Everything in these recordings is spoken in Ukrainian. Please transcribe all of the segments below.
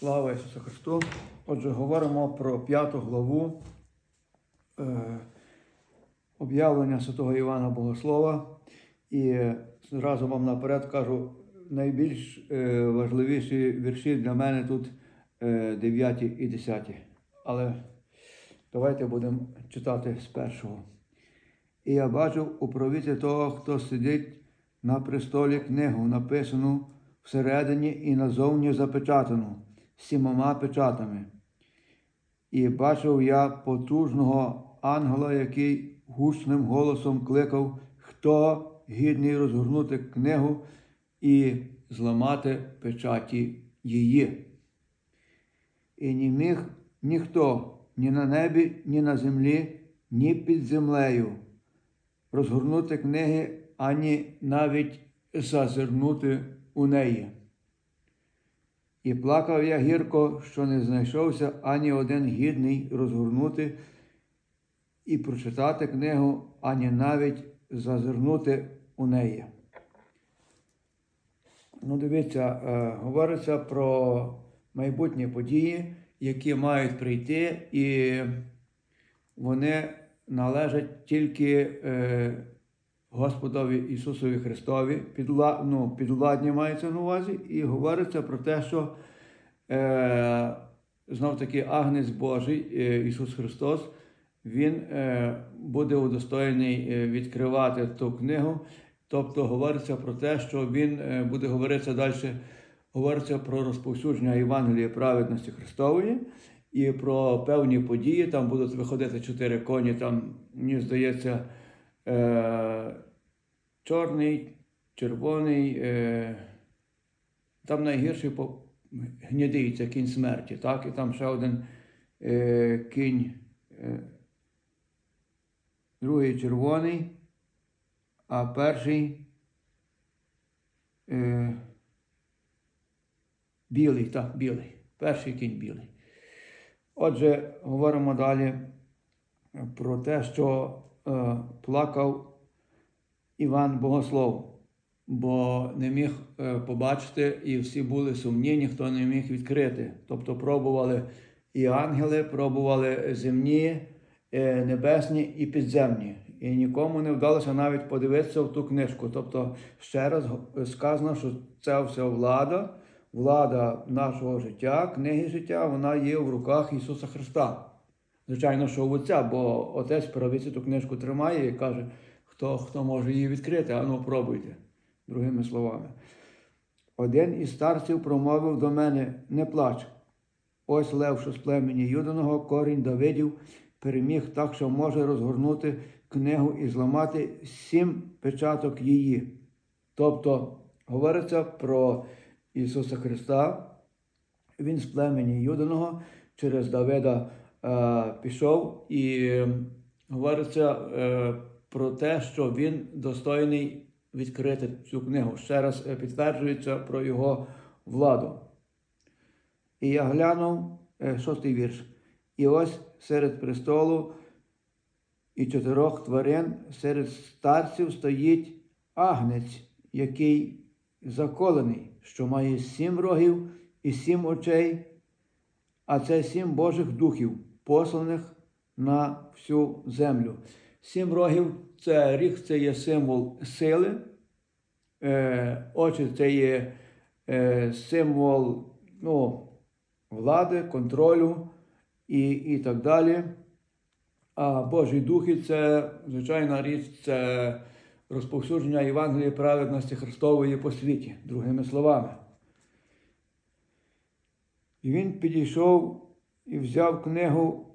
Слава Ісусу Христу! Отже, говоримо про п'яту главу е, об'явлення святого Івана Богослова. І зразу вам наперед кажу, найбільш е, важливіші вірші для мене тут е, 9 і 10. Але давайте будемо читати з першого. І я бачив у провіці того, хто сидить на престолі книгу, написану всередині і назовні запечатану сімома печатами. І бачив я потужного ангела, який гучним голосом кликав, хто гідний розгорнути книгу і зламати печаті її. І не міг ніхто ні на небі, ні на землі, ні під землею розгорнути книги, ані навіть зазирнути у неї. І плакав я гірко, що не знайшовся ані один гідний розгорнути і прочитати книгу, ані навіть зазирнути у неї. Ну, дивіться, е, говориться про майбутні події, які мають прийти, і вони належать тільки е, Господові Ісусові Христові, підла, ну, підвладні мається на увазі, і говориться про те, що е, знов таки Агнець Божий, е, Ісус Христос, Він е, буде удостоєний е, відкривати ту книгу. Тобто говориться про те, що Він е, буде говоритися далі, говориться про розповсюдження Євангелії праведності Христової. І про певні події, там будуть виходити чотири коні, там, мені здається, е, чорний, червоний, е, там найгірший це кінь смерті, так? І там ще один е, кінь, е, другий червоний, а перший е, білий, так, білий. Перший кінь білий. Отже, говоримо далі про те, що плакав Іван Богослов, бо не міг е, побачити, і всі були сумні, ніхто не міг відкрити. Тобто пробували і ангели, пробували земні, е, небесні і підземні. І нікому не вдалося навіть подивитися в ту книжку. Тобто, ще раз сказано, що це все влада влада нашого життя, книги життя, вона є в руках Ісуса Христа. Звичайно, що у Отця, бо Отець правиці ту книжку тримає і каже, хто хто може її відкрити, а ну пробуйте, другими словами. Один із старців промовив до мене: не плач. Ось Лев, що з племені Юданого, корінь Давидів, переміг так, що може розгорнути книгу і зламати сім печаток її. Тобто говориться про Ісуса Христа, Він з племені Юданого через Давида пішов і е, говориться е, про те, що він достойний відкрити цю книгу. Ще раз е, підтверджується про його владу. І я глянув е, шостий вірш. І ось серед престолу і чотирьох тварин серед старців стоїть агнець, який заколений, що має сім рогів і сім очей, а це сім Божих духів, посланих на всю землю. Сім рогів це ріг, це є символ сили, е, очі це є е, символ ну, влади, контролю і, і так далі. А Божі духи це звичайна річ, це розповсюдження Євангелії праведності Христової по світі, другими словами. І він підійшов і взяв книгу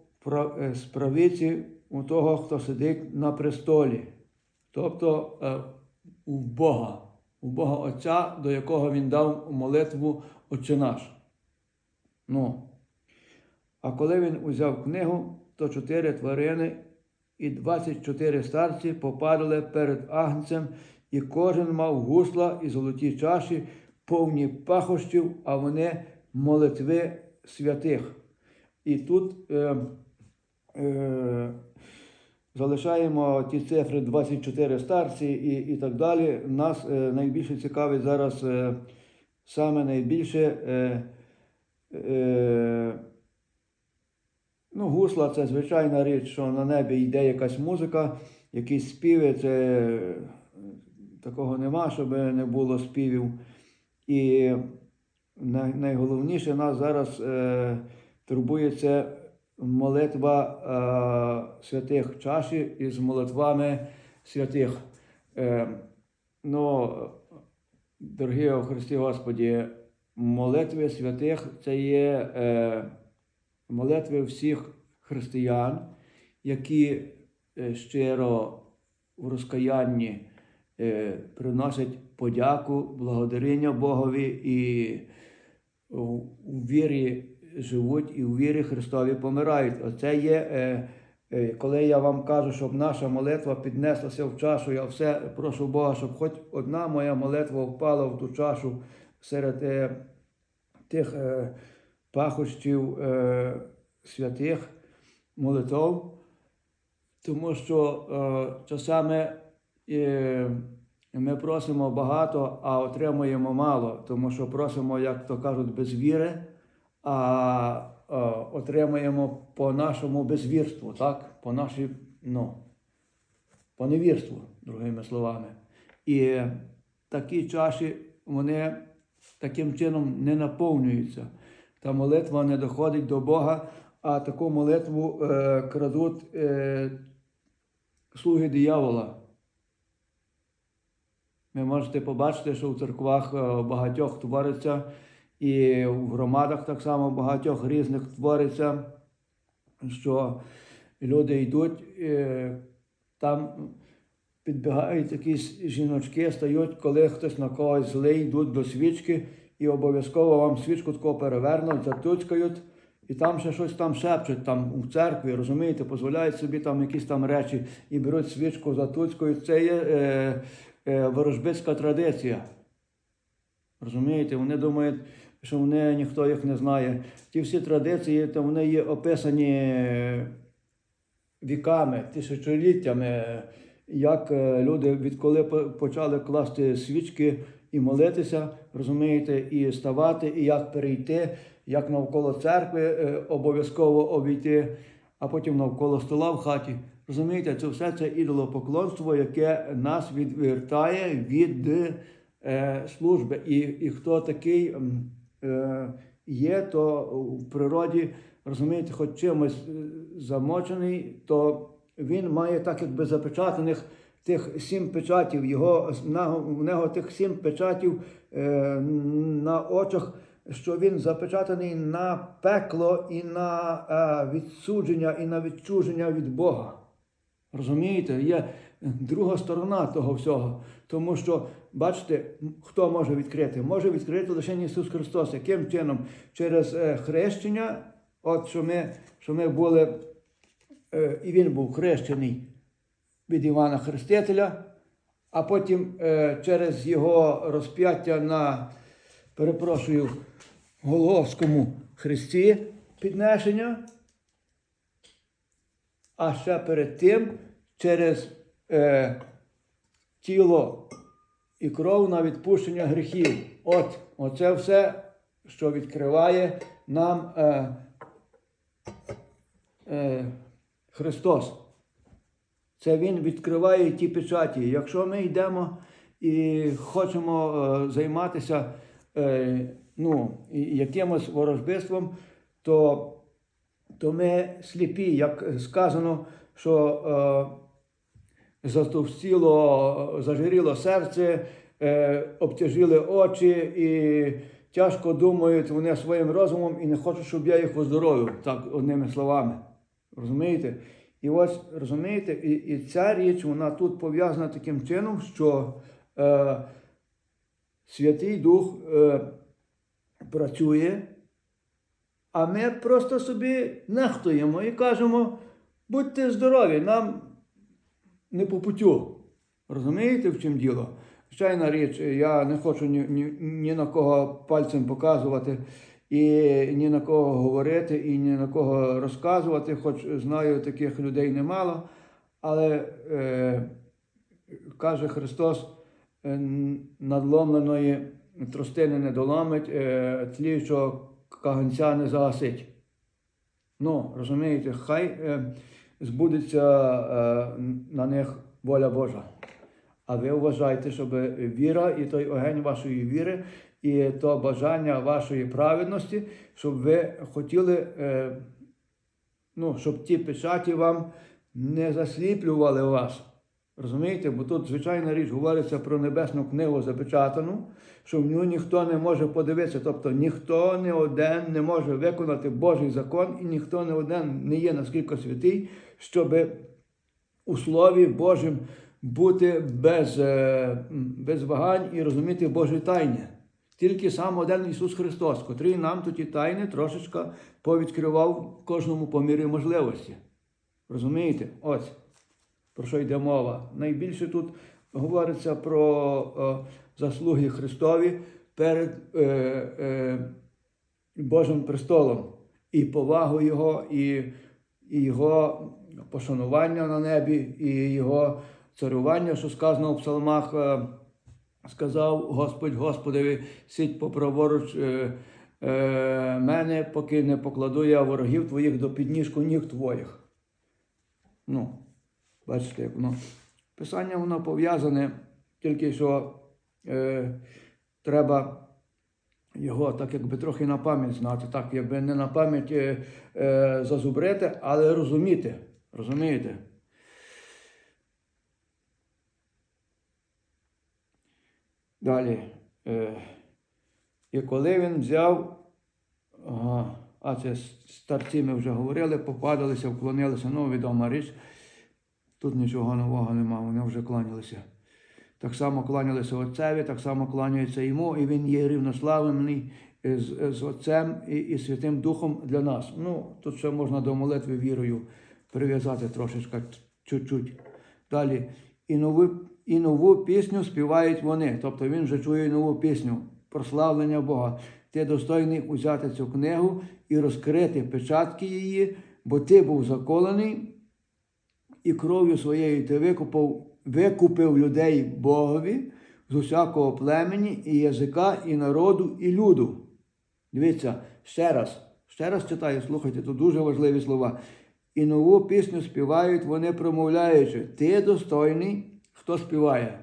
з правиці у того, хто сидить на престолі, тобто е, у Бога, у Бога Отця, до якого він дав молитву Отче наш. Ну, А коли він узяв книгу, то чотири тварини і 24 старці попадали перед агнцем, і кожен мав гусла і золоті чаші, повні пахощів, а вони молитви святих. І тут е, е, залишаємо ті цифри 24 старці і і так далі. Нас е, найбільше цікавить зараз е, саме найбільше. Е, Е, ну, гусла це звичайна річ, що на небі йде якась музика, якісь співи, це е, такого нема, щоб не було співів. І най- найголовніше нас зараз е, турбує це молитва е, святих чаші із молитвами святих. Е, ну, дорогі у Христі Господі, молитви святих це є е, молитви всіх християн, які е, щиро в розкаянні е, приносять подяку, благодарення Богові і у, вірі живуть, і у вірі Христові помирають. Оце є, е, е, коли я вам кажу, щоб наша молитва піднеслася в чашу, я все прошу Бога, щоб хоч одна моя молитва впала в ту чашу серед е, тих пахощів святих молитв, тому що часами ми просимо багато, а отримуємо мало, тому що просимо, як то кажуть, без віри, а отримуємо по нашому безвірству, так? по нашій, ну, по невірству, другими словами. І такі чаші, вони таким чином не наповнюються. Та молитва не доходить до Бога, а таку молитву е, крадуть е, слуги диявола. Ви можете побачити, що в церквах е, багатьох твориться, і в громадах так само багатьох різних твориться, що люди йдуть, е, там підбігають якісь жіночки, стають, коли хтось на когось злий, йдуть до свічки і обов'язково вам свічку тако перевернуть, затуцькають, і там ще щось там шепчуть там у церкві, розумієте, дозволяють собі там якісь там речі і беруть свічку, затуцькають. Це є е, е, ворожбицька традиція. Розумієте, вони думають, що вони ніхто їх не знає. Ті всі традиції, то вони є описані віками, тисячоліттями, як е, люди відколи почали класти свічки і молитися, розумієте, і ставати, і як перейти, як навколо церкви е, обов'язково обійти, а потім навколо стола в хаті. Розумієте, це все це ідолопоклонство, яке нас відвертає від е, служби. І, і хто такий є, то в природі, розумієте, хоч чимось е, замочений, то він має так якби запечатаних тих сім печатів, його, в нього тих сім печатів е, на очах, що він запечатаний на пекло і на е, відсудження, і на відчуження від Бога. Розумієте, є друга сторона того всього. Тому що, бачите, хто може відкрити? Може відкрити лише Ісус Христос. Яким чином? Через е, хрещення, от що ми, що ми були, е, і Він був хрещений від Івана Хрестителя, а потім е, через його розп'яття на, перепрошую, Голговському хресті піднесення. А ще перед тим через тіло і кров на відпущення гріхів. От, оце все, що відкриває нам е, е, Христос. Це Він відкриває ті печаті. Якщо ми йдемо і хочемо е, займатися е, ну, якимось ворожбитством, то то ми сліпі, як сказано, що е, затовстіло, зажиріло серце, е, обтяжили очі і тяжко думають вони своїм розумом і не хочуть, щоб я їх оздоровив, так одними словами. Розумієте? І ось розумієте, і, і ця річ вона тут пов'язана таким чином, що е, Святий Дух е, працює. А ми просто собі нехтуємо і кажемо, будьте здорові, нам не по путю. Розумієте, в чим діло? Звичайна річ, я не хочу ні, ні, ні на кого пальцем показувати, і ні на кого говорити, і ні на кого розказувати, хоч знаю, таких людей немало. Але е, каже Христос, е, надломленої тростини не доламить, е, тліючого каганця не загасить. Ну, розумієте, хай е, збудеться е, на них воля Божа. А ви вважайте, щоб віра і той огень вашої віри, і то бажання вашої праведності, щоб ви хотіли, е, ну, щоб ті печаті вам не засліплювали вас. Розумієте? Бо тут звичайна річ говориться про небесну книгу запечатану, що в нього ніхто не може подивитися. Тобто ніхто не один не може виконати Божий закон, і ніхто не один не є наскільки святий, щоб у Слові Божим бути без, е, без вагань і розуміти Божі тайни. Тільки сам один Ісус Христос, котрий нам тут і тайни трошечка повідкривав кожному по мірі можливості. Розумієте? Ось про що йде мова. Найбільше тут говориться про е, заслуги Христові перед е, е, Божим престолом і повагу Його, і, Його пошанування на небі, і Його царювання, що сказано в псалмах. Сказав Господь Господеві, сидь поправоруч е, е, мене, поки не покладу я ворогів твоїх до підніжку ніг твоїх. Ну, бачите, як воно. Писання воно пов'язане, тільки що е, треба його так якби трохи на пам'ять знати, так якби не на пам'ять е, е, зазубрити, але розуміти. Розумієте? Далі. Е, і коли він взяв, ага, а це старці ми вже говорили, попадалися, вклонилися, ну, відома річ. Тут нічого нового нема, вони вже кланялися. Так само кланялися Отцеві, так само кланяються йому, і він є рівнославний з, з Отцем і, і Святим Духом для нас. Ну, тут ще можна до молитви вірою прив'язати трошечки, чуть-чуть. Далі. І нову, і нову пісню співають вони. Тобто він вже чує нову пісню, прославлення Бога. Ти достойний узяти цю книгу і розкрити печатки її, бо ти був заколений і кров'ю своєю ти викупив, викупив людей Богові з усякого племені, і язика, і народу, і люду. Дивіться, ще раз, ще раз читаю, слухайте, тут дуже важливі слова. І нову пісню співають вони, промовляючи, ти достойний, хто співає.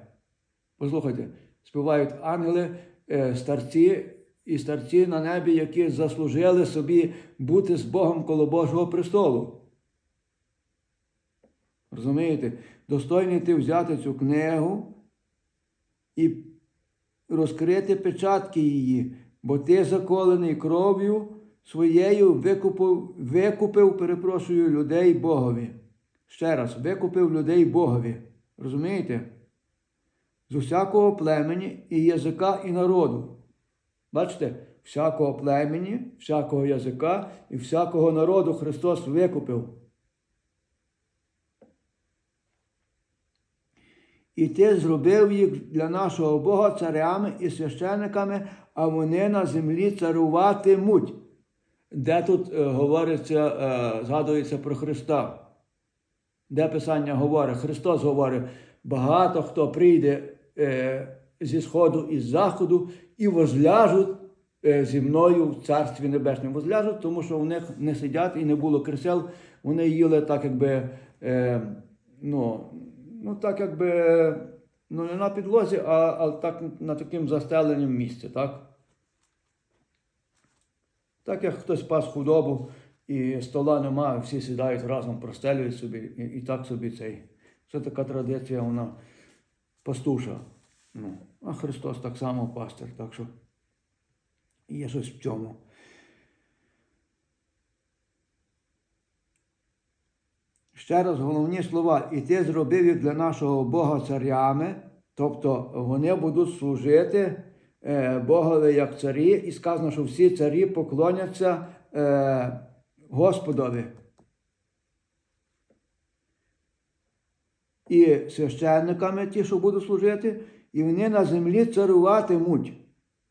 Послухайте, співають ангели, е, старці і старці на небі, які заслужили собі бути з Богом коло Божого престолу. Розумієте? Достойний ти взяти цю книгу і розкрити печатки її, бо ти заколений кров'ю своєю викупив, викупив, перепрошую, людей Богові. Ще раз, викупив людей Богові. Розумієте? З усякого племені і язика, і народу. Бачите, всякого племені, всякого язика і всякого народу Христос викупив. І ти зробив їх для нашого Бога царями і священниками, а вони на землі царюватимуть. Де тут е, говориться, е, згадується про Христа? Де Писання говорить? Христос говорить, багато хто прийде е, зі сходу і з заходу і возляжуть е, зі мною в Царстві Небесному. Возляжуть, тому що у них не сидять і не було кресел, вони їли так, якби. Е, ну, ну так якби ну не на підлозі, а, а так на таким застеленім місці, так? Так як хтось пас худобу і стола немає, всі сідають разом, простелюють собі, і, і так собі цей. Це така традиція, вона пастуша. Ну, а Христос так само пастир, так що є щось в цьому. Ще раз головні слова, і ти зробив їх для нашого Бога царями, тобто вони будуть служити е, Богові як царі, і сказано, що всі царі поклоняться е, Господові. І священниками, ті, що будуть служити, і вони на землі царюватимуть.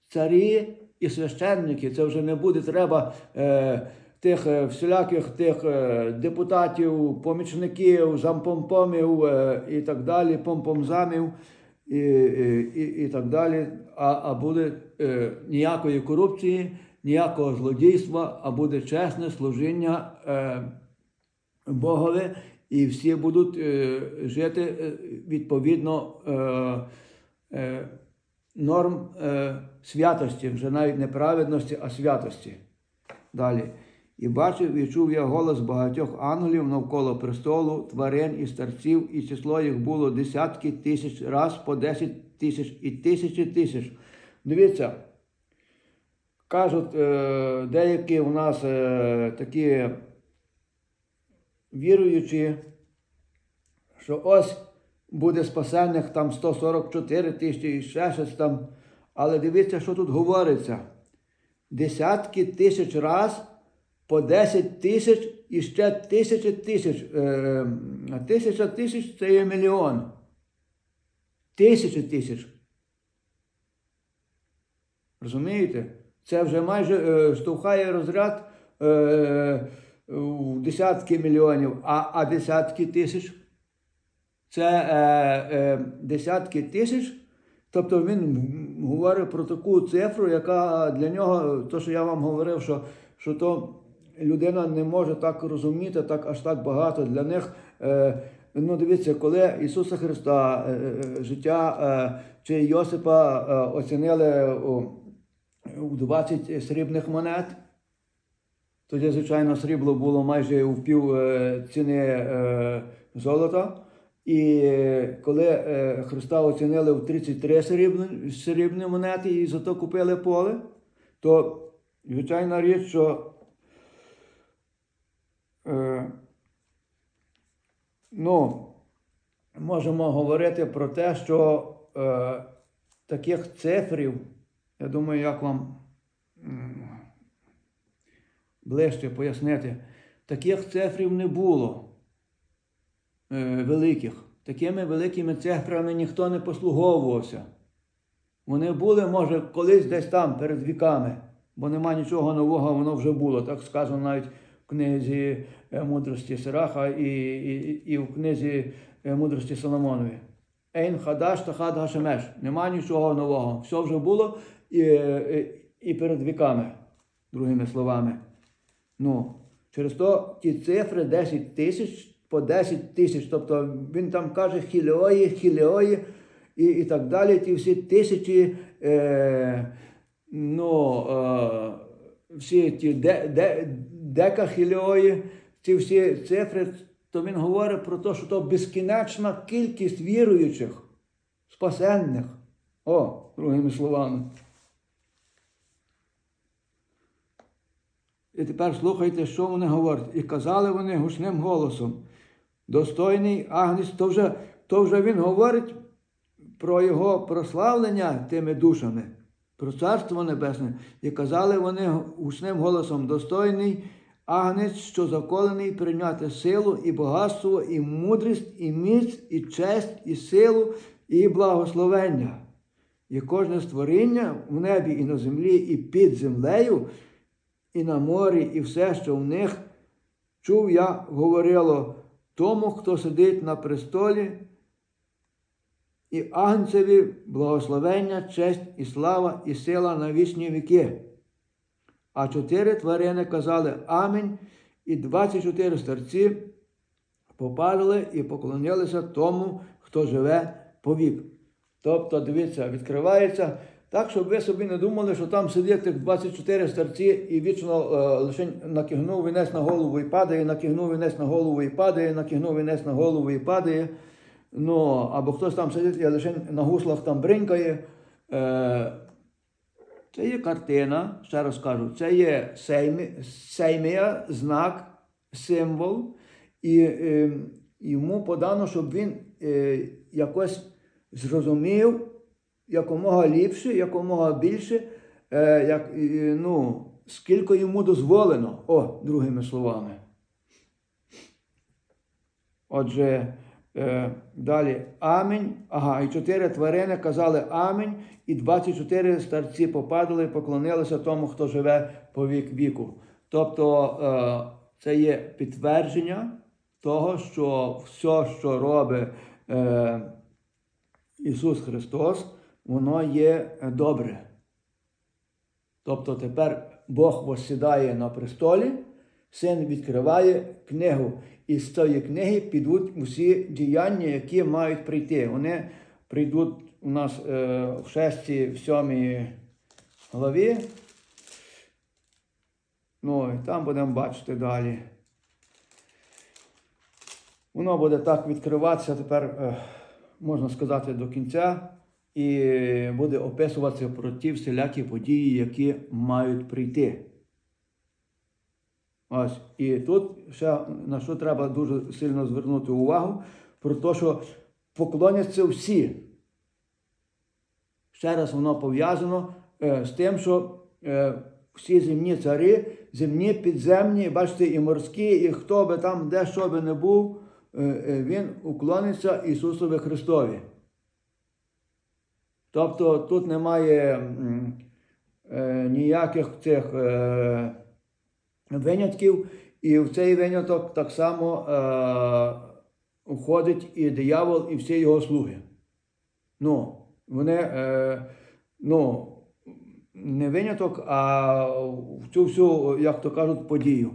Царі і священники. Це вже не буде треба. Е, тих е, всіляких тих е, депутатів, помічників, зампомпомів е, і так далі, помпомзамів. і, і, і, так далі. А, а буде ніякої корупції, ніякого злодійства, а буде чесне служіння Богові, і всі будуть е, жити відповідно е, е, норм е, святості, вже навіть не праведності, а святості. Далі. І бачив і чув я голос багатьох ангелів навколо престолу, тварин і старців, і число їх було десятки тисяч, раз по десять тисяч і тисячі тисяч. Дивіться, кажуть, е, деякі у нас е, такі віруючі, що ось буде спасенних там 144 тисячі і ще щось там. Але дивіться, що тут говориться. Десятки тисяч раз по 10 тисяч і ще тисячі тисяч. Е, тисяча тисяч це є мільйон. Тисячі тисяч. Розумієте? Це вже майже е, штовхає розряд е, в десятки мільйонів, а, а десятки тисяч. Це е, е, десятки тисяч. Тобто він говорить про таку цифру, яка для нього, то, що я вам говорив, що, що то людина не може так розуміти, так аж так багато. Для них, е, ну дивіться, коли Ісуса Христа е, е, життя чи Йосипа оцінили у, у 20 срібних монет. Тоді, звичайно, срібло було майже в пів ціни золота. І коли Христа оцінили в 33 срібні, монети і зато купили поле, то звичайна річ, що ну, можемо говорити про те, що е, таких цифрів, я думаю, як вам ближче пояснити, таких цифрів не було е, великих. Такими великими цифрами ніхто не послуговувався. Вони були, може, колись десь там, перед віками, бо нема нічого нового, воно вже було. Так сказано навіть книзі е, мудрості Сираха і, і, і в книзі е, мудрості Соломонові. Ейн хадаш та хад гашемеш. Нема нічого нового. Все вже було і, і, і перед віками, другими словами. Ну, через то ті цифри 10 тисяч по 10 тисяч. Тобто він там каже хілеої, хілеої і, і так далі. Ті всі тисячі, е, ну, е, всі ті де, де, декахілеої, ці всі цифри, то він говорить про те, що то безкінечна кількість віруючих, спасенних. О, другими словами. І тепер слухайте, що вони говорять. І казали вони гучним голосом. Достойний Агнець, то вже, то вже він говорить про його прославлення тими душами, про Царство Небесне. І казали вони гучним голосом: Достойний Агнець, що заколений прийняти силу і багатство, і мудрість, і міць, і честь, і силу, і благословення. І кожне створіння в небі і на землі, і під землею і на морі, і все, що в них чув я, говорило тому, хто сидить на престолі, і агнцеві благословення, честь і слава, і сила на вічні віки. А чотири тварини казали Амінь, і 24 старці попадали і поклонилися тому, хто живе повік. Тобто, дивіться, відкривається так, щоб ви собі не думали, що там сидять тих 24 старці і вічно е, лише накигнув вінець на голову і падає, накигнув вінець на голову і падає, накигнув вінець на голову і падає. Ну, або хтось там сидить і лише на гуслах там бринкає. Е, це є картина, ще раз кажу, це є сеймія, знак, символ, і е, йому подано, щоб він е, якось зрозумів якомога ліпше, якомога більше, е, як, е, ну, скільки йому дозволено, о, другими словами. Отже, далі Амінь. Ага, і чотири тварини казали Амінь, і 24 старці попадали і поклонилися тому, хто живе по вік віку. Тобто е, це є підтвердження того, що все, що робить. Е, Ісус Христос, воно є е, добре. Тобто тепер Бог восідає на престолі, син відкриває книгу, і з цієї книги підуть усі діяння, які мають прийти. Вони прийдуть у нас е, в шестій, в сьомій главі. Ну, і там будемо бачити далі. Воно буде так відкриватися тепер, е, можна сказати, до кінця, і буде описуватися про ті всілякі події, які мають прийти. Ось. І тут ще на що треба дуже сильно звернути увагу, про те, що поклоняться всі. Ще раз воно пов'язано е, з тим, що е, всі земні цари, земні, підземні, бачите, і морські, і хто би там, де що би не був, е, е, він уклониться Ісусові Христові. Тобто тут немає е, ніяких цих е, винятків, і в цей виняток так само е, входить і диявол, і всі його слуги. Ну, вони, е, ну, не виняток, а в цю всю, як то кажуть, подію.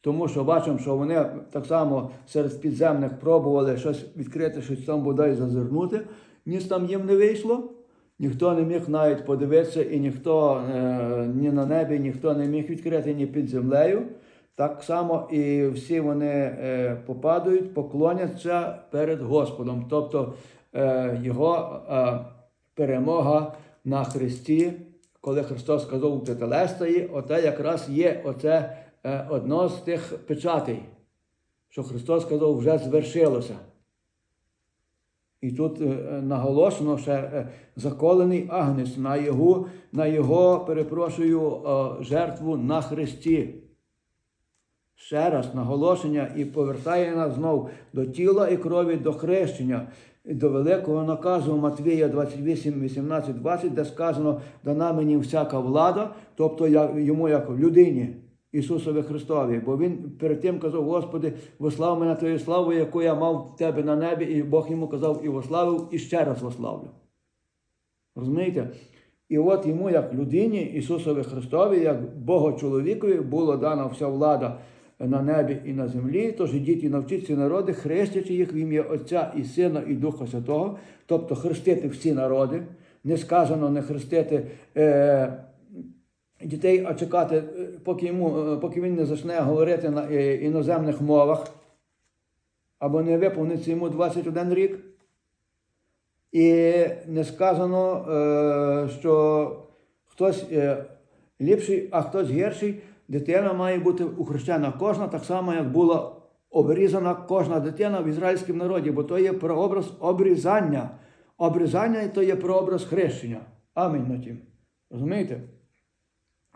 Тому що бачимо, що вони так само серед підземних пробували щось відкрити, щось там бодай зазирнути. Ніс там їм не вийшло. Ніхто не міг навіть подивитися, і ніхто е, ні на небі, ніхто не міг відкрити ні під землею. Так само і всі вони е, попадають, поклоняться перед Господом. Тобто е, його е, перемога на Христі, коли Христос сказав Тетелестої, оте якраз є оце е, одно з тих печатей, що Христос сказав, вже звершилося. І тут е, наголошено ще е, заколений агнець на його, на його, перепрошую, е, жертву на Христі. Ще раз наголошення і повертає нас знов до тіла і крові, до хрещення, до великого наказу Матвія 28, 18, 20, де сказано, дана мені всяка влада, тобто йому як людині, Ісусові Христові. Бо Він перед тим казав, Господи, вослав мене Твою славу, яку я мав в Тебе на небі, і Бог йому казав, і вославив, і ще раз вославлю. Розумієте? І от йому, як людині, Ісусові Христові, як Богочоловікові, була дана вся влада на небі і на землі. Тож ідіть і навчіться народи, хрестячи їх в ім'я Отця і Сина, і Духа Святого, тобто хрестити всі народи. Не сказано не хрестити е, дітей, а чекати, е, поки, йому, е, поки він не почне говорити на е, іноземних мовах, або не виповниться йому 21 рік. І не сказано, що хтось ліпший, а хтось гірший. Дитина має бути ухрещена кожна, так само, як була обрізана кожна дитина в ізраїльському народі, бо то є прообраз обрізання. Обрізання то є прообраз хрещення. Амінь на тім. Розумієте?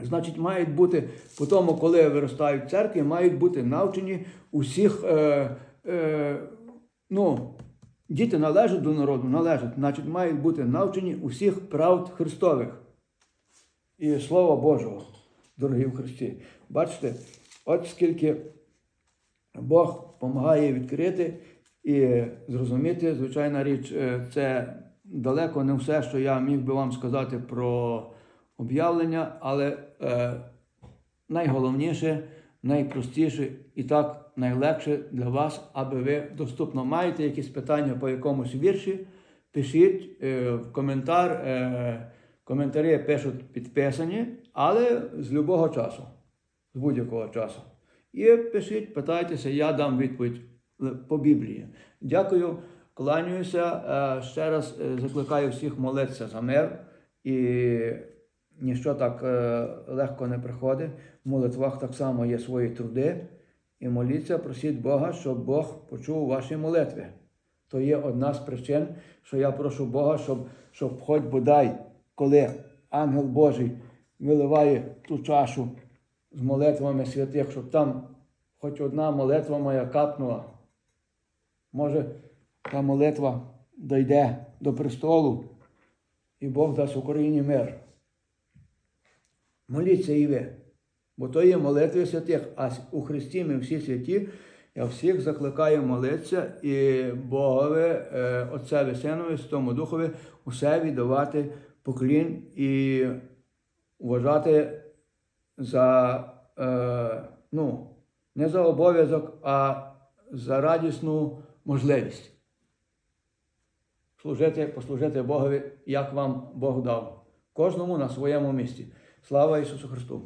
Значить, мають бути, по тому, коли виростають церкви, мають бути навчені усіх. Е, е, ну, діти належать до народу, належать, значить, мають бути навчені усіх правд Христових і Слова Божого, дорогі в Христі. Бачите, от скільки Бог допомагає відкрити і зрозуміти, звичайна річ, е, це далеко не все, що я міг би вам сказати про об'явлення, але е, найголовніше, найпростіше і так найлегше для вас, аби ви доступно маєте якісь питання по якомусь вірші, пишіть е, в коментар. Е, коментарі пишуть підписані, але з будь-якого часу, з будь-якого часу. І пишіть, питайтеся, я дам відповідь по Біблії. Дякую, кланяюся. Е, Ще раз е, закликаю всіх молитися за мир. І ніщо так е, легко не приходить. В молитвах так само є свої труди. І моліться, просіть Бога, щоб Бог почув ваші молитви. То є одна з причин, що я прошу Бога, щоб, щоб хоч бодай, коли ангел Божий виливає ту чашу з молитвами святих, щоб там хоч одна молитва моя капнула. Може, та молитва дойде до престолу, і Бог дасть Україні мир. Моліться і ви, бо то є молитви святих, а у Христі ми всі святі, Я всіх закликаю молитися і Богові, е, Отцеві Синові, Святому Духові усе віддавати поклін і вважати за, е, ну, не за обов'язок, а за радісну можливість. Служити, послужити Богові, як вам Бог дав. Кожному на своєму місці. Слава Ісусу Христу!